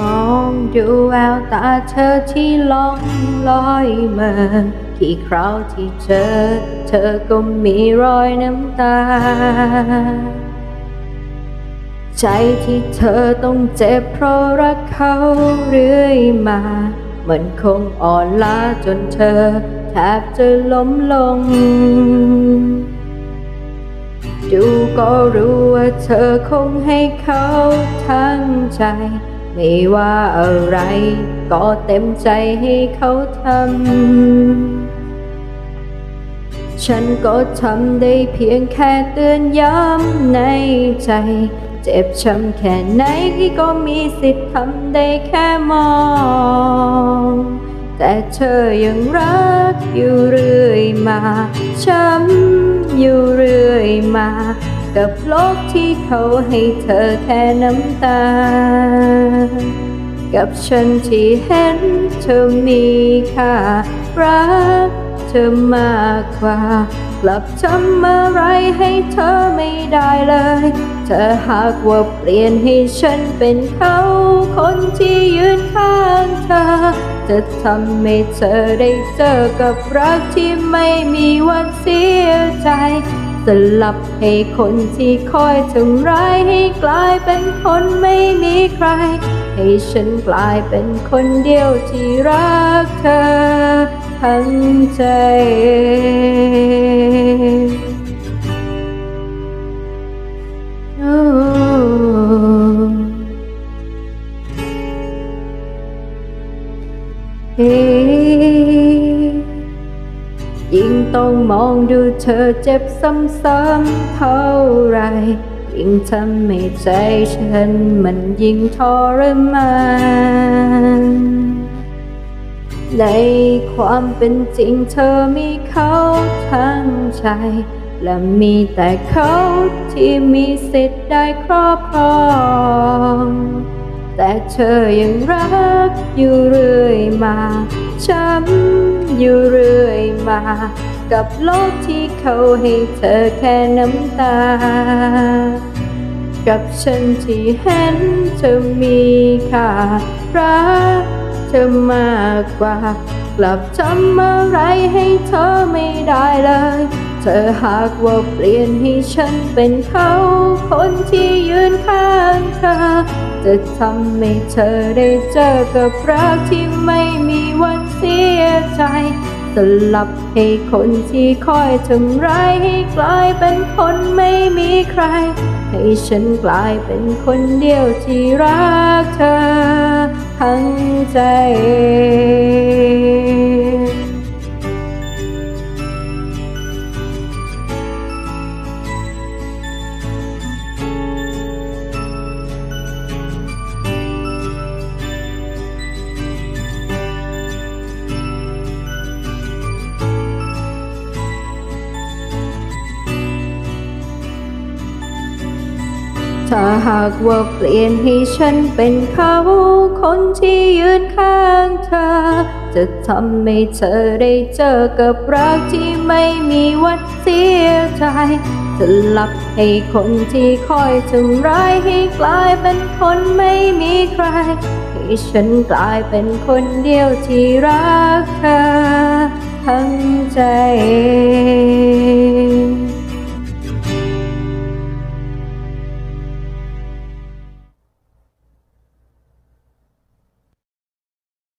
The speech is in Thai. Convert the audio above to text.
มองดูแววตาเธอที่ล่องลอยเมื่อกี่คราวที่เจอเธอก็มีรอยน้ำตา ใจที่เธอต้องเจ็บเพราะรักเขาเรื่อยมาเหมันคงอ่อนล้าจนเธอแทบจะล้มลง ดูก็รู้ว่าเธอคงให้เขาทั้งใจ ไม่ว่าอะไร ก็เต็มใจให้เขาทำ ฉันก็ทำได้เพียงแค่เตือนย้ำในใจ เจ็บช้ำแค่ไหนก็มีสิทธิ์ทำได้แค่มอง แต่เธอยังรักอยู่เรื่อยมา ช้ำอยู่เรื่อยมา กับโลกที่เขาให้เธอแค่น้ำตา กับฉันที่เห็นเธอมีค่ารักเธอมากกว่า กลับทำอะไรให้เธอไม่ได้เลย เธอหากว่าเปลี่ยนให้ฉันเป็นเขา คนที่ยืนข้างเธอ จะทำให้เธอได้เจอกับรักที่ไม่มีวันเสียใจ สลับให้คนที่คอยทำร้ายให้กลายเป็นคนไม่มีใคร ให้ฉันกลายเป็นคนเดียวที่รักเธอทั้งใจโอ้เฮ้ ยิ่งต้องมองดูเธอเจ็บซ้ำๆเท่าไร ยิ่งทำให้ใจฉันมันยิ่งทรมานในความเป็นจริงเธอมีเขาทั้งใจ และมีแต่เขาที่มีสิทธิ์ได้ครอบครอง แต่เธอยังรักอยู่เรื่อยมาช้ำอยู่เรื่อยมา กับโลกที่เขาให้เธอแค่น้ำตา กับฉันที่เห็นเธอมีค่ารักเธอมากกว่า กลับทำอะไรให้เธอไม่ได้เลย ธอหากว่าเปลี่ยนให้ฉันเป็นเขาคนที่ยืนข้างเธอ จะทำให้เธอได้เจอกับรักที่ไม่มีวันเสียใจ สลับให้คนที่คอยทำร้ายให้กลายเป็นคนไม่มีใคร ให้ฉันกลายเป็นคนเดียวที่รักเธอทั้งใจ ถ้าหากว่าเปลี่ยนให้ฉันเป็นเขา คนที่ยืนข้างเธอ จะทำให้เธอได้เจอกับรักที่ไม่มีวันเสียใจสลับให้คนที่คอยทำร้ายให้กลายเป็นคนไม่มีใคร ให้ฉันกลายเป็นคนเดียวที่รักเธอทั้งใจ